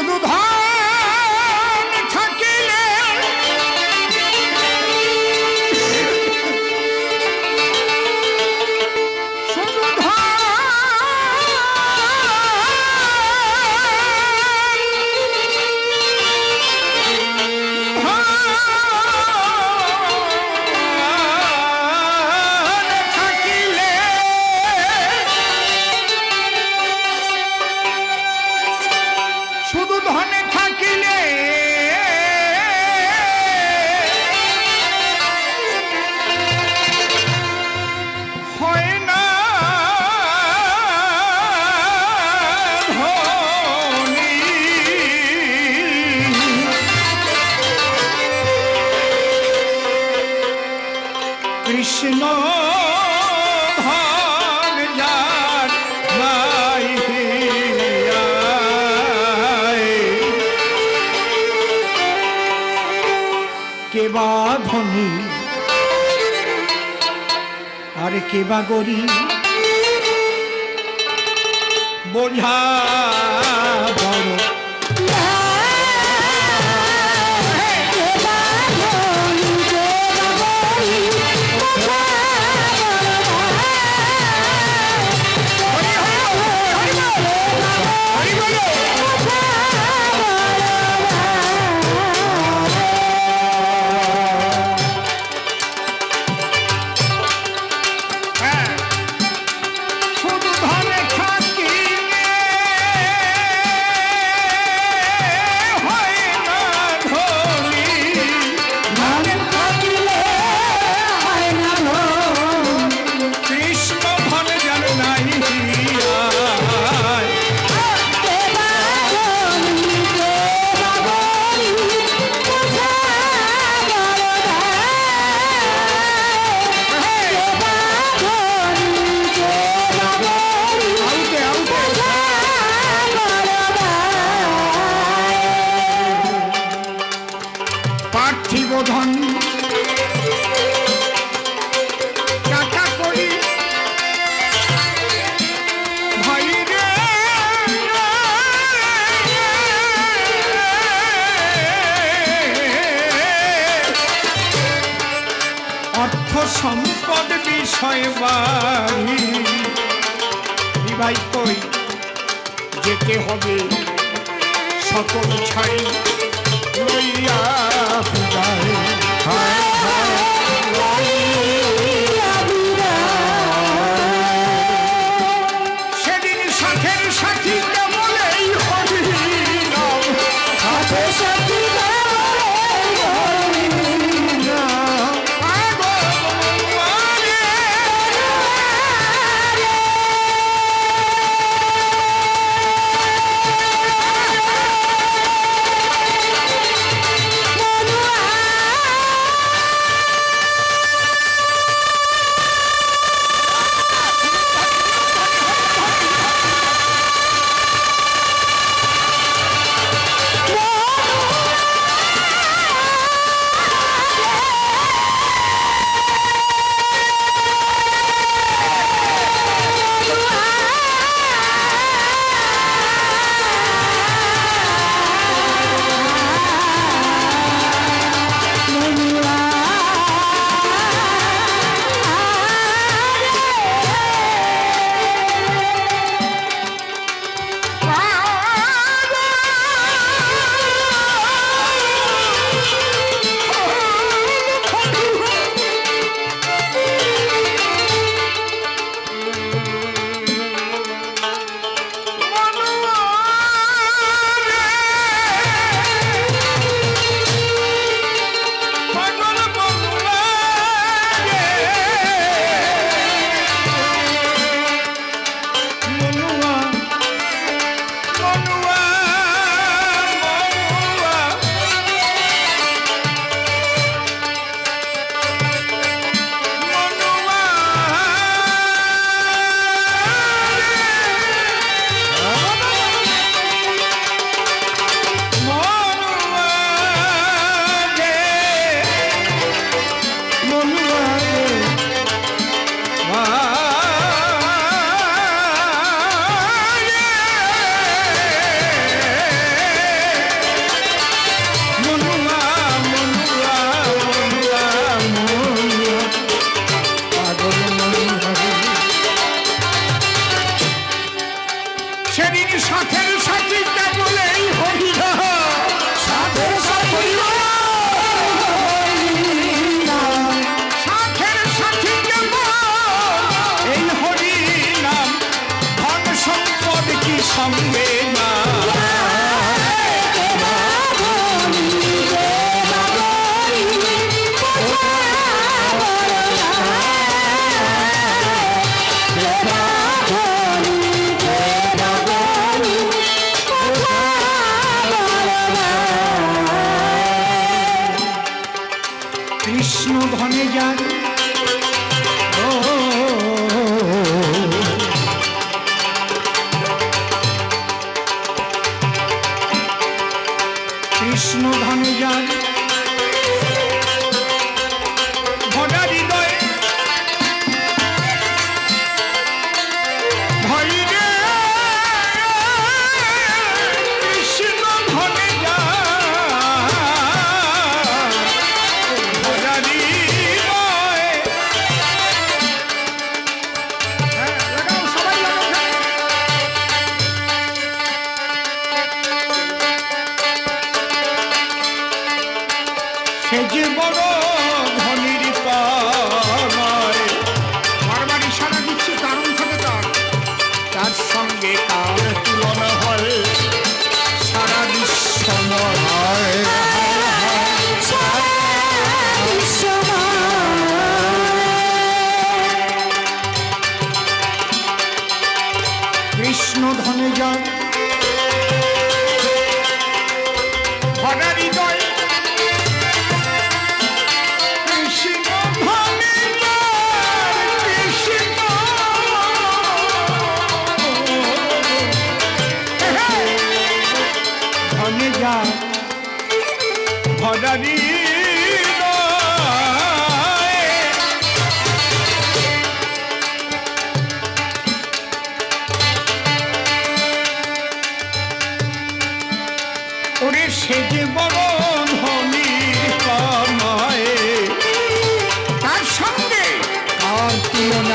শুধু ধর বা ধনী। আর কে বা গরিব? বোঝা বড় হবে সকল ছাড়ি লইয়া কৃষ্ণ ধনে ভরা হৃদয়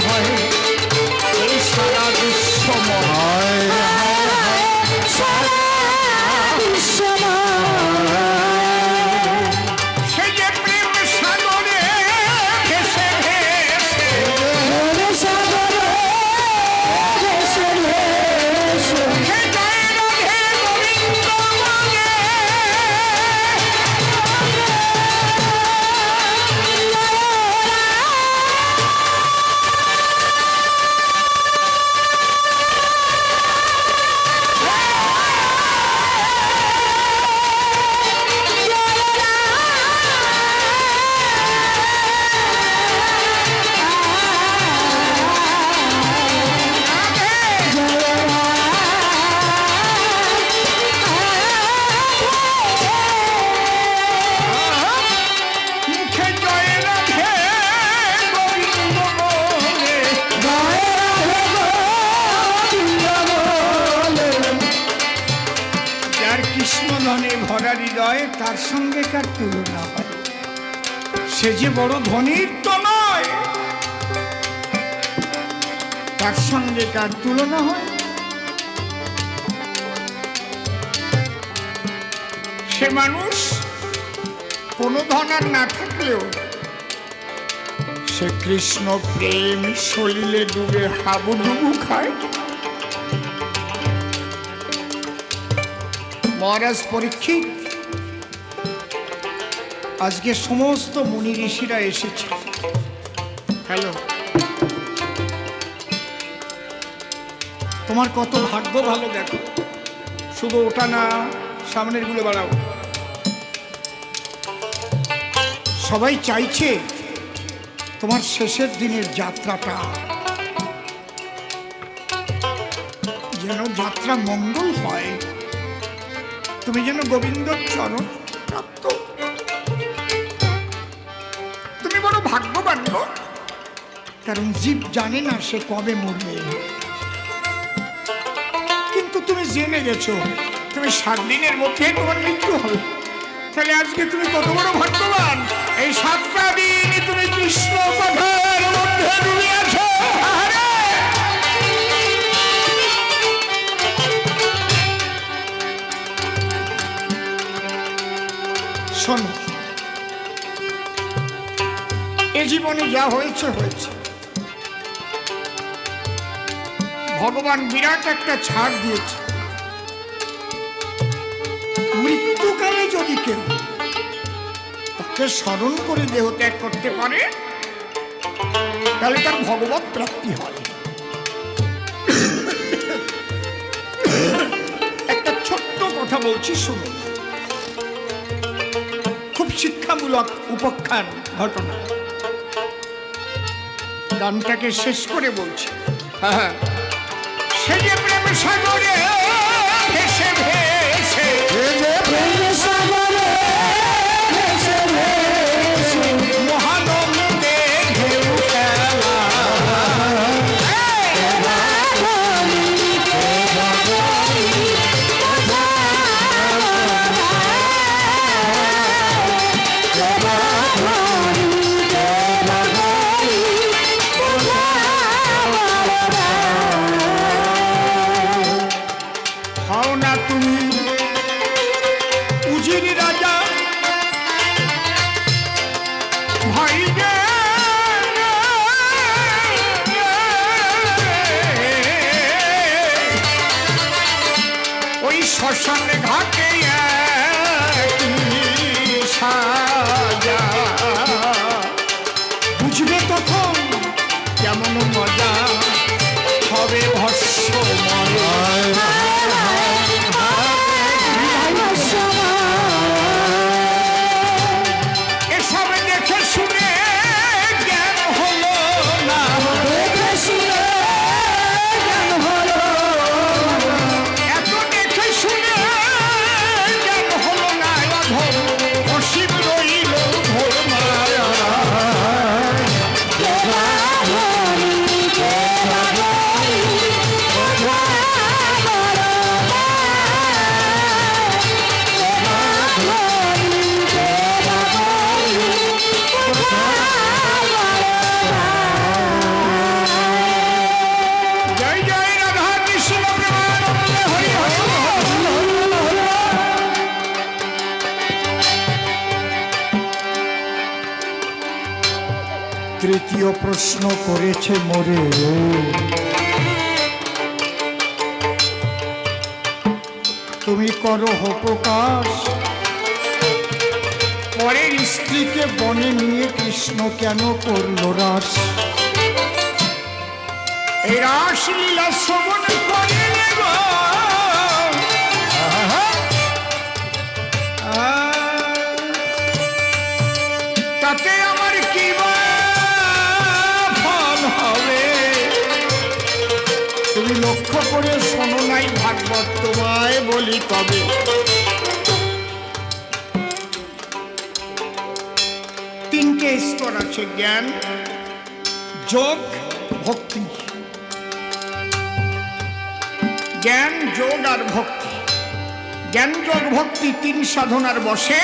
হয়। বড় ধনীর তো নয়। তার সঙ্গে কার তুলনা হয়? সে মানুষ কোনো ধন আর না থাকলেও সে কৃষ্ণ প্রেম সলিলে ডুবে হাবুডুবু খায়। মহারাজ পরীক্ষিত। আজকে সমস্ত মুনি ঋষিরা এসেছে। হ্যালো। তোমার কত ভাগ্য ভালো দেখো। শুধু ওটা না সামনেরগুলো বাড়াও। সবাই চাইছে তোমার শেষের দিনের যাত্রাটা। যেন যাত্রা মঙ্গল হয়। তুমি যেন গোবিন্দ চরণ প্রাপ্ত ভাগ্যবান লোক কারণ জীব জানে না সে কবে মরবে। কিন্তু তুমি জেনে গেছো, তুমি সাত দিনের মধ্যে তোমার মৃত্যু হবে। তাহলে আজকে তুমি কত বড় ভাগ্যবান? এই সাতটা দিন তুমি কৃষ্ণ কথার মধ্যে ডুবে আছো। জীবনে যা হয়েছে হয়েছে। ভগবান বিরাট একটা ছাড় দিয়েছে। মৃত্যুকালে যদি কেউ তাকে স্মরণ করে দেহ ত্যাগ করতে পারে, তাহলে তার ভগবত প্রাপ্তি হয়। একটা ছোট্ট কথা বলছি, শুনুন। খুব শিক্ষামূলক উপখ্যান, ঘটনা। গানটাকে শেষ করে বলছি। হ্যাঁ সে যে প্রেম সাগরে প্রশ্ন করেছে মোরে। তুমি করো প্রকাশ পরের স্ত্রীকে বনে নিয়ে কৃষ্ণ কেন করল রাস? এই রাসলীলা শ্রবণ করে ভাগবত তোমায় বলি তবে তিনটে স্তর আছে জ্ঞান, যোগ, ভক্তি। জ্ঞান, যোগ আর ভক্তি। জ্ঞান, যোগ, ভক্তি তিন সাধনার বসে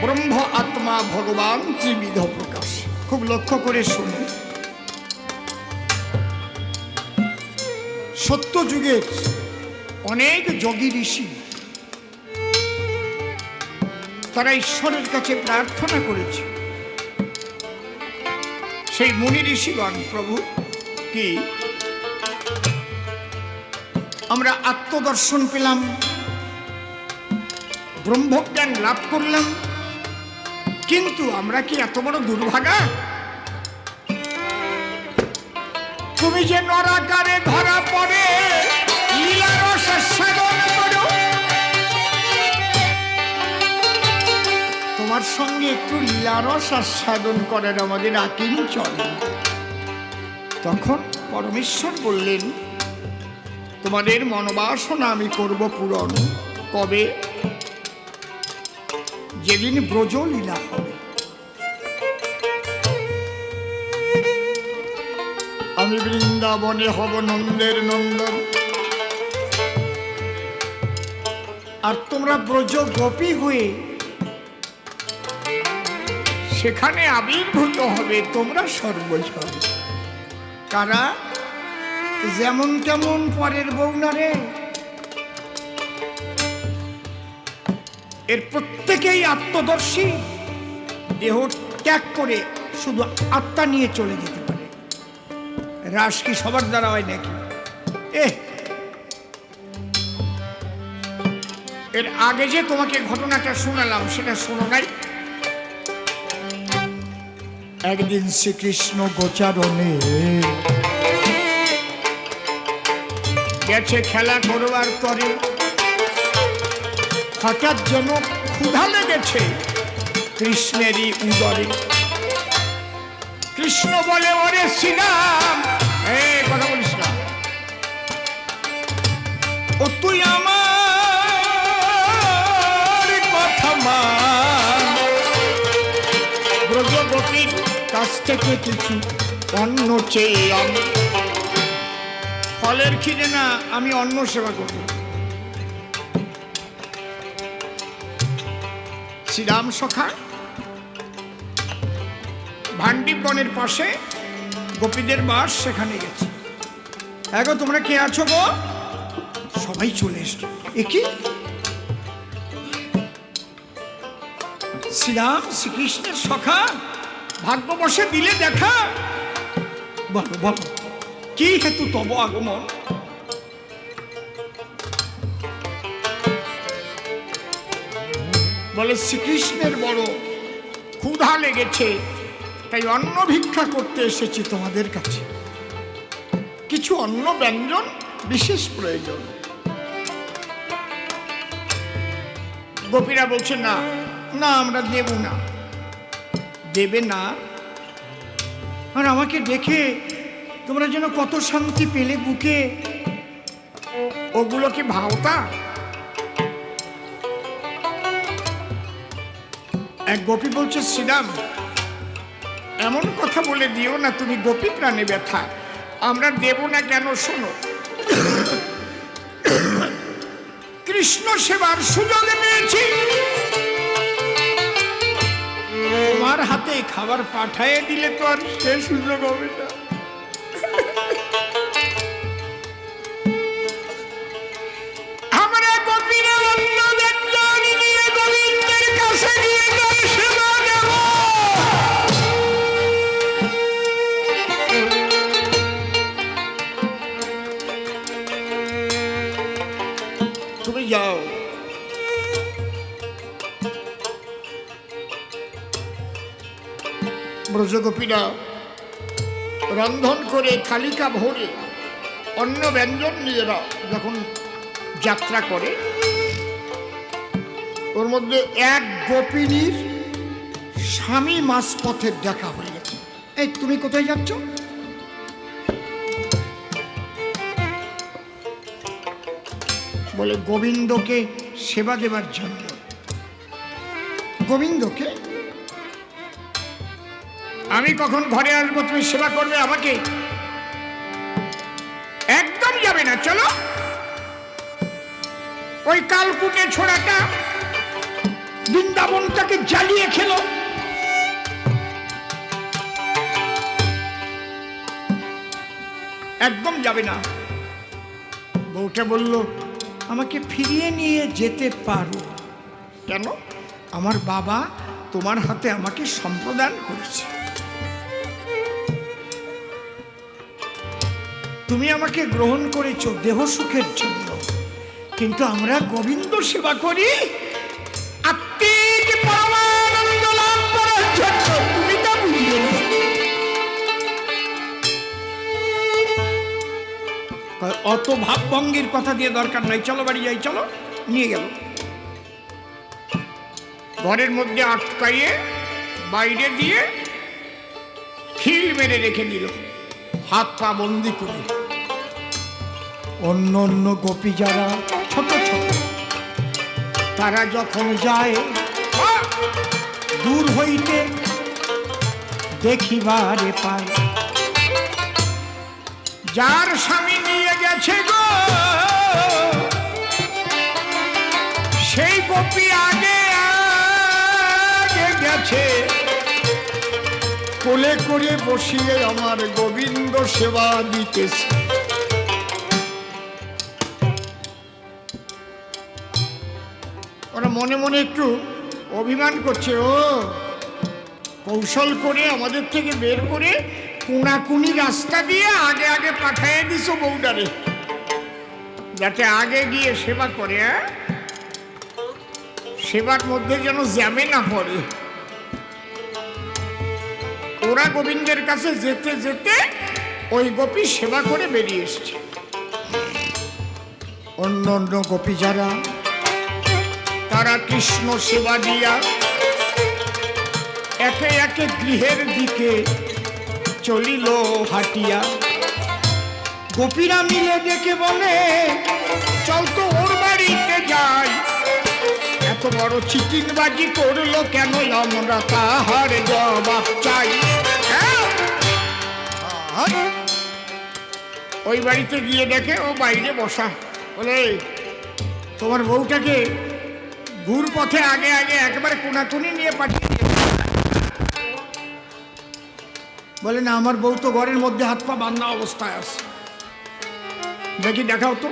ব্রহ্ম, আত্মা, ভগবান, ত্রিবিধ প্রকাশ। খুব লক্ষ্য করে শুনুন। সত্য যুগের অনেক যোগী ঋষি তারা ঈশ্বরের কাছে প্রার্থনা করেছে। সেই মুনি ঋষিগণ, প্রভু, কি? আমরা আত্মদর্শন পেলাম, ব্রহ্মজ্ঞান লাভ করলাম, কিন্তু আমরা কি এত বড় দুর্ভাগা? তুমি যে নরাকারে ধরা পড়ে তোমার সঙ্গে একটু লীলারস আস্বাদন করার আমাদের আকিম চলে তখন পরমেশ্বর বললেন, তোমাদের মনোবাসনা আমি করব পূরণ। কবে? যেদিন ব্রজ লীলা হবে। আমি বৃন্দাবনে হব নন্দের নন্দন। আর তোমরা ব্রজ গোপী হয়ে সেখানে আবির্ভূত হবে তোমরা সর্বজন কারা? যেমন তেমন পরের বৌনারে এর প্রত্যেকেই আত্মদর্শী। দেহ ত্যাগ করে শুধু আত্মা নিয়ে চলে যেতে পারে। রাস কি সবার দ্বারা হয় নাকি? এ এর আগে যে তোমাকে ঘটনাটা শোনালাম, সেটা শোনো নাই? একদিন শ্রীকৃষ্ণ গোচারণে। গেছে খেলা করবার পরে, হঠাৎ যেন ক্ষুধা লেগেছে কৃষ্ণেরই উদরে। কৃষ্ণ বলে, ওরে শ্রীরাম! কথা বলিস না। ও তুই আমার থেকে কিছু অন্ন চেয়ে ফলের খিদে না আমি অন্ন সেবা করব শ্রীরাম সখা, ভান্ডিপ বনের পাশে গোপীদের বাস সেখানে গেছে। এগো, তোমরা কে আছো গো? সবাই চলে এসছো একই শ্রীরাম শ্রীকৃষ্ণের সখা? ভাগ্য বসে দিলে দেখা। বলো বলো, কি হেতু তব আগমন? বলে, শ্রীকৃষ্ণের বড় ক্ষুধা লেগেছে, তাই অন্ন ভিক্ষা করতে এসেছি তোমাদের কাছে। কিছু অন্ন ব্যঞ্জন বিশেষ প্রয়োজন। গোপীরা বলছে, না না, আমরা দেব না। দেবে না। আর আমাকে দেখে তোমরা যেন কত শান্তি পেলে বুকে। ওগুলো কি ভাওতা? এক গোপী বলছে, শ্রীরাম, এমন কথা বলে দিও না তুমি, গোপী প্রাণে ব্যথা। আমরা দেব না কেন, শোনো। কৃষ্ণ সেবার সুযোগ পেয়েছি। তোমার হাতে খাবার পাঠায় দিলে তো আর সে সুযোগ হবে না। ব্রজগোপীরা রন্ধন করে থালিকা ভরে অন্য ব্যঞ্জন নিয়ে রা- যখন যাত্রা করে, ওর মধ্যে এক গোপিনীর স্বামী মাঝপথের দেখা হয়ে গেছে। এই, তুমি কোথায় যাচ্ছ? বলে, গোবিন্দকে সেবা দেবার জন্য। গোবিন্দকে আমি কখন ঘরে আসব, তুমি সেবা করবে আমাকে? একদম যাবে না, চলো। ওই কালকুটে ছোড়াটা বৃন্দাবনটাকে জ্বালিয়ে খেলো। একদম যাবে না। বউটা বলল, আমাকে ফিরিয়ে নিয়ে যেতে পারো। কেন? আমার বাবা তোমার হাতে আমাকে সম্প্রদান করেছে। তুমি আমাকে গ্রহণ করেছ দেহ সুখের জন্য। কিন্তু আমরা গোবিন্দ সেবা করি। জন্য। অত ভাবভঙ্গির কথা দিয়ে দরকার নাই। চলো বাড়ি যাই, চলো। নিয়ে গেল। ঘরের মধ্যে আটকাইয়ে বাইরে দিয়ে খিল মেরে রেখে দিল। হাত পা বন্দি করে। অন্য অন্য গোপী যারা ছোট ছোট, তারা যখন যায়, দূর হইতে দেখিবারে পায়। যার স্বামী নিয়ে গেছে গো, সেই গোপী আগে আগে গেছে। কোলে করে বসিয়ে আমার গোবিন্দ সেবা দিতেছে। ওরা মনে মনে একটু অভিমান করছে, ও, কৌশল করে আমাদের থেকে বের করে কোনাকুনি রাস্তা দিয়ে আগে আগে পাঠিয়ে দিস বউডারে যাতে আগে গিয়ে সেবা করে হ্যাঁ? সেবার মধ্যে যেন জ্যামে না পড়ে। ওরা গোবিন্দের কাছে যেতে যেতে ওই গোপী সেবা করে বেরিয়ে এসছে। অন্য অন্য গোপী যারা, তারা কৃষ্ণ সেবা দিয়া একে একে গৃহের দিকে চলিল হাটিয়া। গোপীরা মিলে ডেকে বলে, চল তো ওর বাড়িতে যাই। এত বড় চিটিংবাজি করল কেন আমরা তাহার জবাব চাই? হ্যাঁ? ওই বাড়িতে গিয়ে দেখে ও বাইরে বসা। বলে, তোমার বউটাকে ঘুর পথে আগে আগে একেবারে কোনাকুনি নিয়ে পাঠিয়ে। বলে, না, আমার বউ তো ঘরের মধ্যে হাত পা বান্ধা অবস্থায় আছে। দেখি, দেখাও তো।